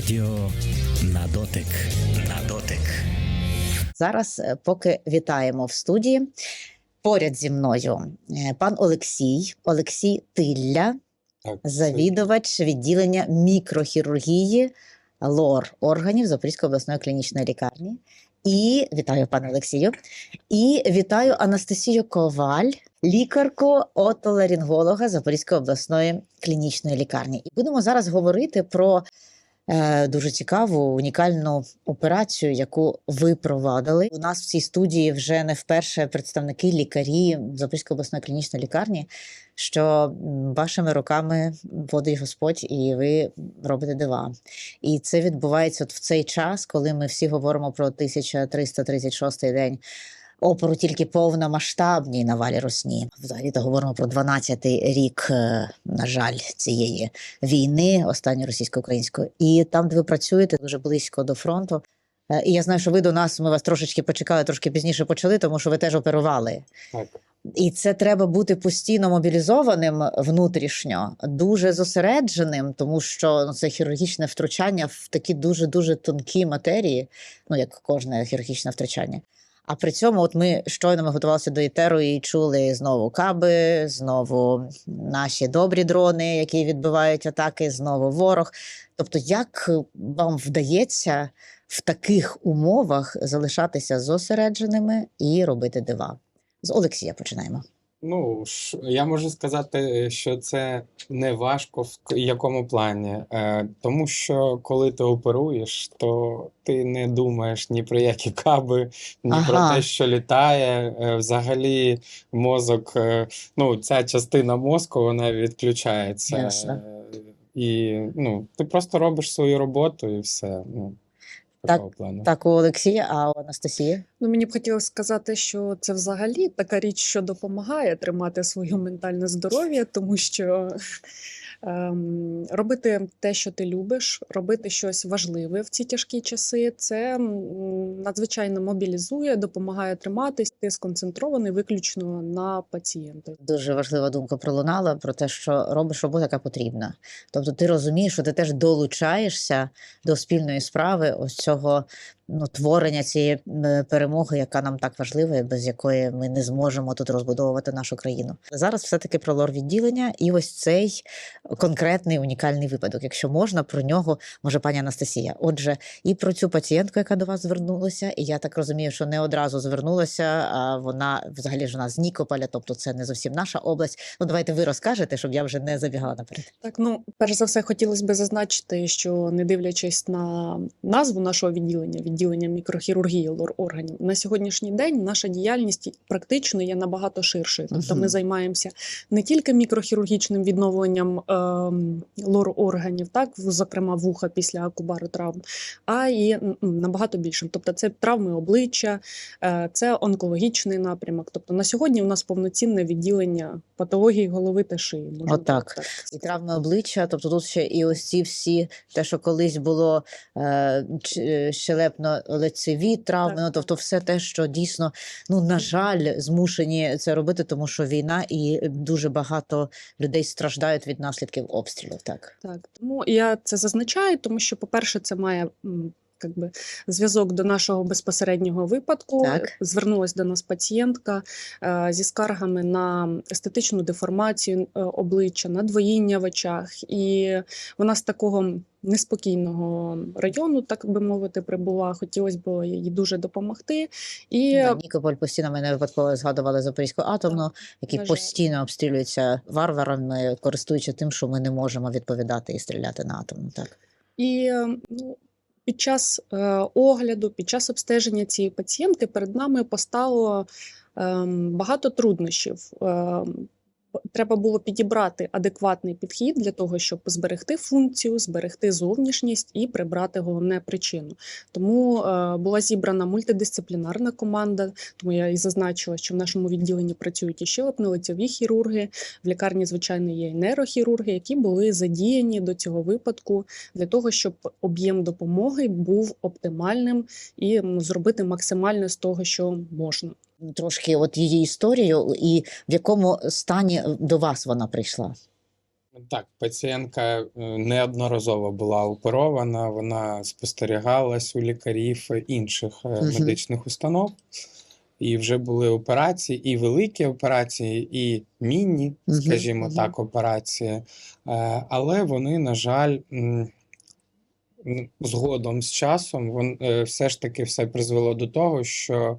Радіо на дотик. На дотик. Зараз, е, поки вітаємо в студії, поряд зі мною е, пан Олексій, Олексій Тилля, завідувач відділення мікрохірургії лор органів Запорізької обласної клінічної лікарні. І вітаю пане Олексію. І вітаю Анастасію Коваль, лікарку отоларинголога Запорізької обласної клінічної лікарні. І будемо зараз говорити про дуже цікаву унікальну операцію, яку ви провадили. У нас в цій студії вже не вперше представники лікарі Запорізької обласної клінічної лікарні, що вашими руками водить Господь, і ви робите дива. І це відбувається от в цей час, коли ми всі говоримо про 1336 день. Опору тільки повномасштабній навалі Росні. Взагалі то говоримо про 12-й рік, е, на жаль, цієї війни, останньої російсько-української. І там, де ви працюєте, дуже близько до фронту. Е, І я знаю, що ви до нас, ми вас трошечки почекали, трошки пізніше почали, тому що ви теж оперували. Так. І це треба бути постійно мобілізованим внутрішньо, дуже зосередженим, тому що ну, це хірургічне втручання в такі дуже дуже тонкі матерії, ну як кожне хірургічне втручання. А при цьому, от ми щойно ми готувалися до ітеру і чули знову каби, знову наші добрі дрони, які відбивають атаки, знову ворог. Тобто, як вам вдається в таких умовах залишатися зосередженими і робити дива? З Олексія починаємо. Ну, я можу сказати, що це не важко в якому плані. Е, тому що коли ти оперуєш, то ти не думаєш ні про які каби, ні про те, що літає. Е, взагалі, мозок, е, ну, ця частина мозку, вона відключається. Е, І ну, ти просто робиш свою роботу і все. Ну, такого плану. Так, у Олексія, а у Анастасії? Ну, мені б хотілося сказати, що це взагалі така річ, що допомагає тримати своє ментальне здоров'я, тому що робити те, що ти любиш, робити щось важливе в ці тяжкі часи, це надзвичайно мобілізує, допомагає триматись, ти сконцентрований виключно на пацієнта. Дуже важлива думка пролунала про те, що робиш роботу, яка потрібна. Тобто ти розумієш, що ти теж долучаєшся до спільної справи ось цього ну, творення цієї перемоги, яка нам так важлива, і без якої ми не зможемо тут розбудовувати нашу країну. Зараз все-таки про лор відділення і ось цей конкретний унікальний випадок. Якщо можна, про нього може пані Анастасія. Отже, і про цю пацієнтку, яка до вас звернулася, і я так розумію, що не одразу звернулася. А вона взагалі ж вона з Нікополя, тобто це не зовсім наша область. Ну давайте ви розкажете, щоб я вже не забігала наперед. Так, ну перш за все, хотілося б зазначити, що не дивлячись на назву нашого відділення, відділення мікрохірургії лор органів, на сьогоднішній день наша діяльність практично є набагато ширшою. Тобто, ми займаємося не тільки мікрохірургічним відновленням ем, лор органів, так зокрема вуха після акубару травм, а і набагато більшим. Тобто, це травми обличчя, е, це онкологічний напрямок. Тобто, на сьогодні у нас повноцінне відділення патології голови та шиї. можна Отак. так І травми обличчя, тобто тут ще і ось ці всі, те, що колись було е, ч- щелепно-лицеві травми, Так, ну, тобто все те, що дійсно, ну на жаль, змушені це робити, тому що війна і дуже багато людей страждають від наслідків обстрілів. Так. Так, тому я це зазначаю, тому що, по-перше, це має м, как би, зв'язок до нашого безпосереднього випадку. Так. Звернулася до нас пацієнтка е, зі скаргами на естетичну деформацію е, обличчя, на двоїння в очах. І вона з такого неспокійного району, так би мовити, прибула. Хотілося б їй дуже допомогти. І Да, Нікополь постійно мене випадково згадували Запорізьку атомну, який постійно обстрілюється варварами, користуючи тим, що ми не можемо відповідати і стріляти на атомну. Так. І е, ну, під час е, огляду, під час обстеження цієї пацієнтки перед нами постало ем, багато труднощів. Треба було підібрати адекватний підхід для того, щоб зберегти функцію, зберегти зовнішність і прибрати головне причину. Тому е, була зібрана мультидисциплінарна команда. Тому я і зазначила, що в нашому відділенні працюють і щелепно-лицеві хірурги. В лікарні, звичайно, є і нейрохірурги, які були задіяні до цього випадку для того, щоб об'єм допомоги був оптимальним і зробити максимально з того, що можна. Трошки от її історію і в якому стані до вас вона прийшла. Так, пацієнтка е, неодноразово була оперована, вона спостерігалась у лікарів інших е, Мгм. медичних установ. І вже були операції, і великі операції, і міні, скажімо мгм. так, операції. Е, Але вони, на жаль, згодом з часом е, все ж таки все призвело до того, що е,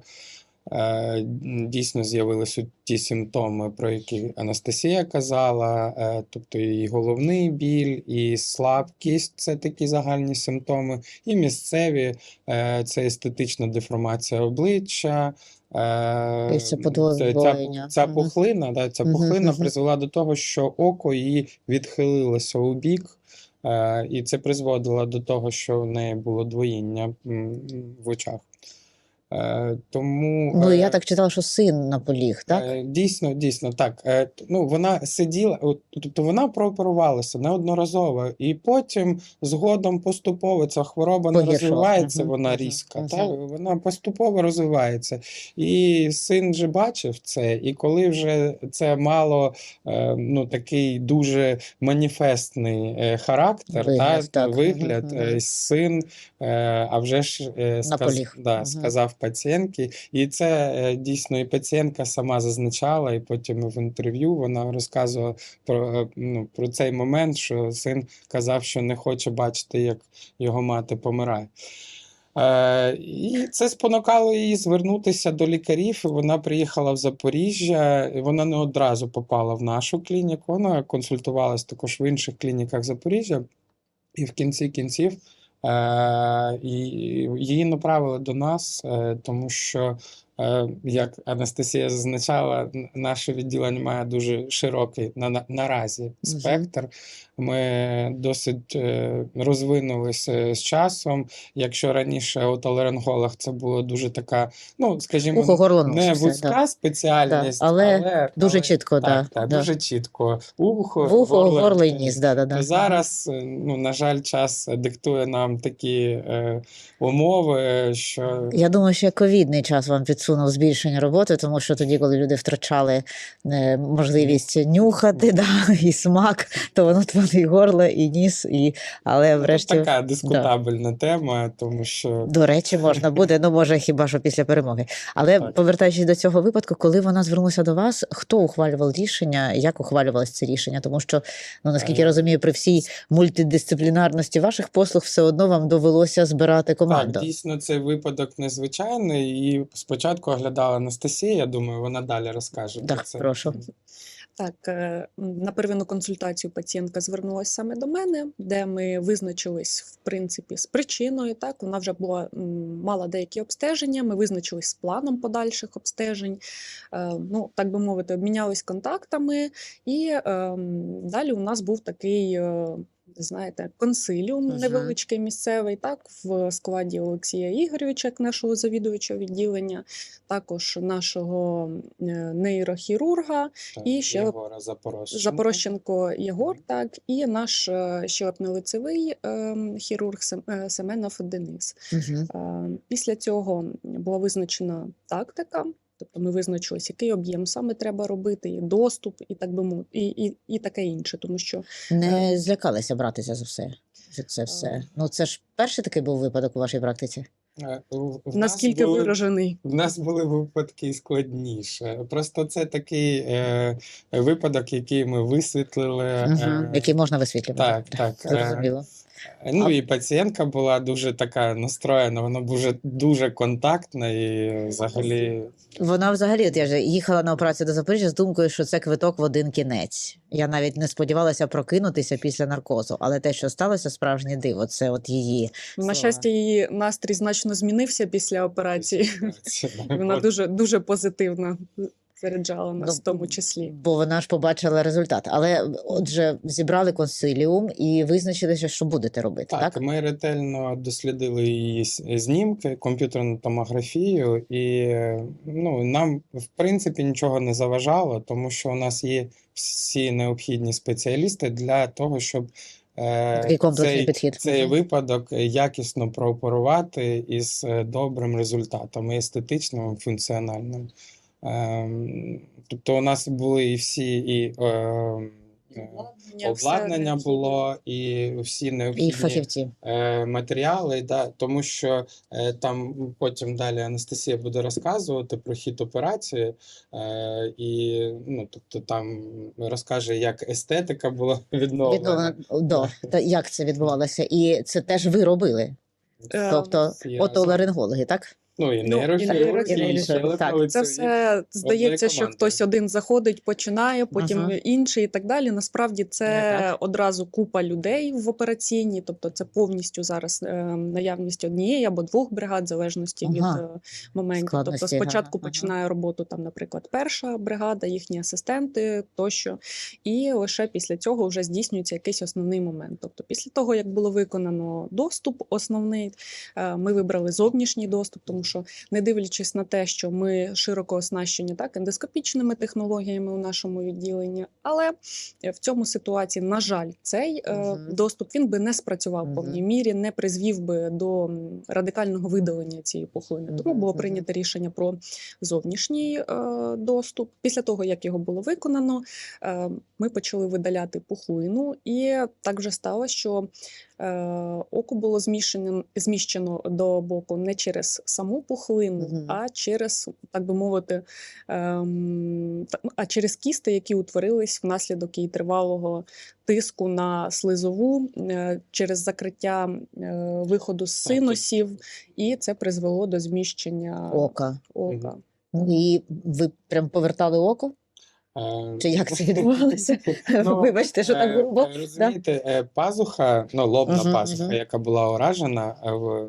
дійсно з'явилися ті симптоми, про які Анастасія казала, е, тобто і головний біль, і слабкість це такі загальні симптоми, і місцеві е, це естетична деформація обличчя. е, це ця, ця пухлина, да, ця пухлина призвела до того, що око її відхилилося у бік, е, і це призводило до того, що в неї було двоїння в очах. Е, тому Ну, е, я так читала, що син наполіг, так? Е, Дійсно, дійсно, так. Е, Ну, вона сиділа, тобто вона прооперувалася неодноразово, і потім згодом поступово ця хвороба не Погіршилась. розвивається, Мгм, вона різка, мгм. та? Вона поступово розвивається. І син же бачив це, і коли вже це мало е, ну, такий дуже маніфестний е, характер, Вигляд, та, так. Вигляд, е, син, е, а вже ж е, сказ, да, сказав пацієнтки, і це е, дійсно і пацієнтка сама зазначала, і потім в інтерв'ю вона розказувала про, е, ну, про цей момент, що син казав, що не хоче бачити, як його мати помирає. Е, і це спонукало її звернутися до лікарів. Вона приїхала в Запоріжжя. і Вона не одразу попала в нашу клініку. Вона консультувалась також в інших клініках Запоріжжя. І в кінці кінців і її направили до нас, е, тому що, е, як Анастасія зазначала, наше відділення має дуже широкий на, наразі спектр. Ми досить е, розвинулися з часом. Якщо раніше у отоларинголог це було дуже така, ну скажімо, не вузька да. спеціальність, Да, але дуже чітко, так, да, так, да. дуже чітко. Ухо, Вухо, горло, горло і ніс, да, да, да. зараз, е, ну, на жаль, час диктує нам такі е, умови, що Я думаю, що ковідний час вам підсунув збільшення роботи, тому що тоді, коли люди втрачали е, можливість нюхати да, і смак, то воно і горло, і ніс, і але ну, врешті. така дискутабельна тема, тому що До речі, можна буде, ну може хіба що після перемоги. Але Так. повертаючись до цього випадку, коли вона звернулася до вас, хто ухвалював рішення, як ухвалювалося це рішення? Тому що, ну наскільки я Е, розумію, при всій мультидисциплінарності ваших послуг все одно вам довелося збирати команду. так, дійсно цей випадок незвичайний, і спочатку оглядала Анастасія, я думаю, вона далі розкаже про це. прошу. Так, е, на первинну консультацію пацієнтка звернулася саме до мене, де ми визначились в принципі з причиною. Так, вона вже була мала деякі обстеження. Ми визначились з планом подальших обстежень. Е, Ну, так би мовити, обмінялись контактами, і ем, далі у нас був такий. Знаєте, консиліум Мгм. невеличкий місцевий, так, в складі Олексія Ігоровича, як нашого завідувача відділення, також нашого е, нейрохірурга, Так, І ще Єгора Запорожченка. Запорощенко Єгор, так, і наш е, щелепно-лицевий ем, хірург е, Семенов Денис. Угу. Е, Після цього була визначена тактика. Тобто ми визначились, який об'єм саме треба робити, і доступ, і так би мов, і, і, і таке інше, тому що Не злякалися братися за все. За це все. Е. Ну це ж перший такий був випадок у вашій практиці. Е, в- в наскільки були- виражений. В нас були випадки складніше. Просто це такий е, випадок, який ми висвітлили. Угу. е, Який можна висвітлювати. так, так, е, Зрозуміло. Ну А- і пацієнтка була дуже така настроєна, вона дуже, дуже контактна і взагалі. Вона взагалі, от я ж їхала на операцію до Запоріжжя з думкою, що це квиток в один кінець. Я навіть не сподівалася прокинутися після наркозу, але те, що сталося, справжнє диво. Це от її На щастя, її настрій значно змінився після операції. Вона дуже дуже позитивно заряджала нас в тому числі. Бо вона ж побачила результат. Але отже, зібрали консиліум і визначилися, що будете робити, так? Так, ми ретельно дослідили її знімки, комп'ютерну томографію, і ну, нам, в принципі, нічого не заважало, тому що у нас є всі необхідні спеціалісти для того, щоб е, Такий цей, підхід. цей випадок якісно прооперувати із е, добрим результатом, і естетичним, і функціональним. Ем, Тобто у нас були і всі і, е, е, Обладнання, все обладнання було і всі необхідні фахівці. е, матеріали, да, тому що там потім далі Анастасія буде розказувати про хід операції, і ну, тобто там розкаже, як естетика була відновлена. Відновлено до та як це відбувалося, і це теж ви робили. Е, Тобто всі отоларингологи, так? Ну, і Ну, і нейрохірурги, так. Це все здається, що хтось один заходить, починає, потім Ага. інший і так далі. Насправді Не це так. одразу купа людей в операційній, тобто це повністю зараз е, наявність однієї або двох бригад, в залежності Ага. від е, моментів. Тобто спочатку ага. починає роботу там, наприклад, перша бригада, їхні асистенти тощо, і лише після цього вже здійснюється якийсь основний момент. Тобто, після того як було виконано доступ основний, е, ми вибрали зовнішній доступ, тому що не дивлячись на те, що ми широко оснащені так ендоскопічними технологіями у нашому відділенні, але в цьому ситуації, на жаль, цей е, Мгм. доступ він би не спрацював в повній мірі, не призвів би до радикального видалення цієї пухлини. Тому було прийнято рішення про зовнішній е, доступ. Після того, як його було виконано, е, ми почали видаляти пухлину, і так вже сталося, що е, око було зміщено, зміщено до боку не через саму пухлину, Мгм. а через, так би мовити, ем, та- ну, а через кісти, які утворились внаслідок її тривалого тиску на слизову е, через закриття е, виходу з і- синусів, і це призвело до зміщення Ока. ока. Ну, І ви прям повертали око? Чи як це відбувалося? Ну, Вибачте, що так Е, грубо. е, Розумієте, е, пазуха, ну, лобна Мгм, пазуха, мгм. яка була уражена,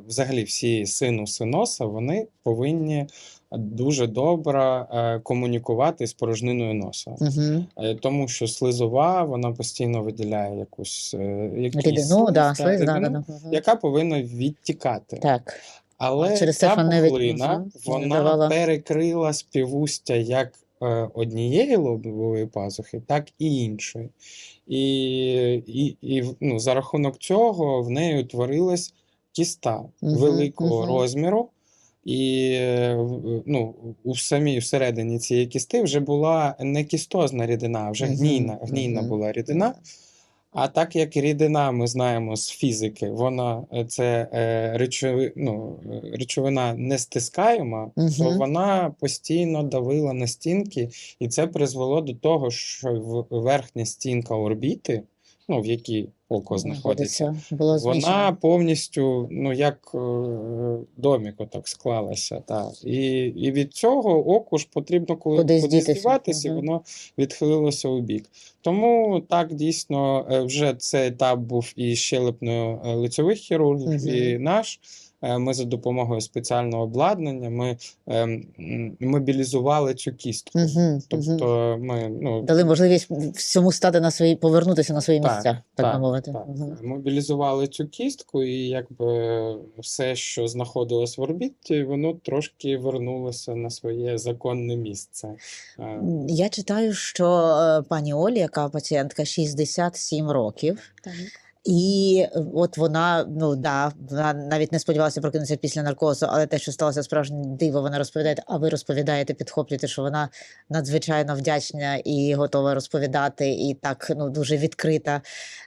взагалі всі синуси носа, вони повинні дуже добре комунікувати з порожниною носа. Угу. Е, Тому що слизова, вона постійно виділяє якусь якийсь Рідину, да, слиз, да, да, да. Яка повинна відтікати. Так. Але Через ця пухлина, вона Давала. перекрила співустя як однієї лобової пазухи, так і іншої. І, і, і ну, за рахунок цього в неї утворилась кіста Мгм, великого мгм. розміру. І е, ну, у самій всередині цієї кісти вже була не кістозна рідина, а вже гнійна, гнійна була рідина. А так як рідина, ми знаємо з фізики, вона е, це е, речови, ну, е, речовина не стискаєма, то вона постійно давила на стінки, і це призвело до того, що верхня стінка орбіти, ну, в якій око знаходиться. Було вона повністю, ну, як е, домік так склалася. Та. І, і від цього оку ж потрібно коли Кудись діватися, і Мгм. воно відхилилося у бік. Тому так дійсно е, вже цей етап був і щелепно-лицьових хірургів, угу. і наш. Е, Ми за допомогою спеціального обладнання ми ем, мобілізували цю кістку. Мгм, Тобто ми ну, Дали можливість всьому стати на свої, повернутися на свої Так, місця, так, так, мовити. Так, Мгм. мобілізували цю кістку, і якби все, що знаходилось в орбіті, воно трошки вернулося на своє законне місце. Е, Я читаю, що е, пані Олі, яка пацієнтка 67 років, Так. І е, от вона, ну да, вона навіть не сподівалася прокинутися після наркозу, але те, що сталося справжнє диво, вона розповідає, а ви розповідаєте, підхоплюєте, що вона надзвичайно вдячна і готова розповідати, і так ну дуже відкрита.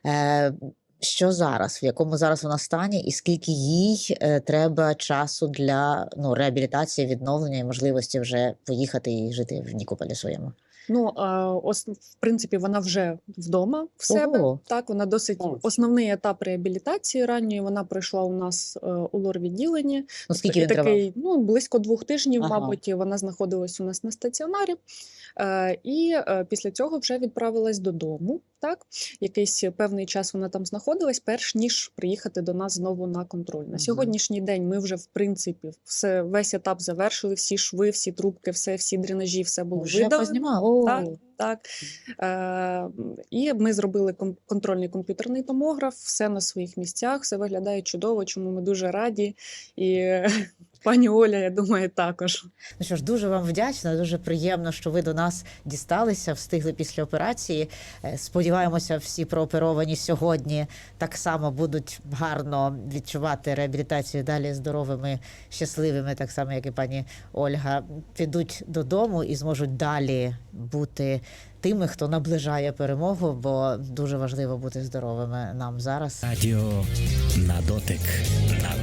Е, що зараз, в якому зараз вона стані, і скільки їй е, треба часу для ну, реабілітації, відновлення і можливості вже поїхати і жити в Нікополі своєму? Ну, а, ос, в принципі, вона вже вдома в себе. Ого. Так, вона досить Молодець. основний етап реабілітації ранньої. Вона пройшла у нас е, у лор-відділенні. Ну, скільки він тривав? такий, ну, близько двох тижнів, Ага. мабуть, вона знаходилась у нас на стаціонарі. Е, і е, після цього вже відправилась додому. Так, якийсь певний час вона там знаходилась, перш ніж приїхати до нас знову на контроль. На сьогоднішній день ми вже в принципі все весь етап завершили. Всі шви, всі трубки, все, всі дренажі, все було Вже видалено. Так, так. Е, і ми зробили контрольний комп'ютерний томограф, все на своїх місцях, все виглядає чудово, чому ми дуже раді. І Пані Оля, я думаю, також. Ну що ж, дуже вам вдячна, дуже приємно, що ви до нас дісталися, встигли після операції. Е, Сподіваємося, всі прооперовані сьогодні так само будуть гарно відчувати реабілітацію далі здоровими, щасливими, так само, як і пані Ольга, підуть додому і зможуть далі бути тими, хто наближає перемогу, бо дуже важливо бути здоровими нам зараз. Радіо на дотик. На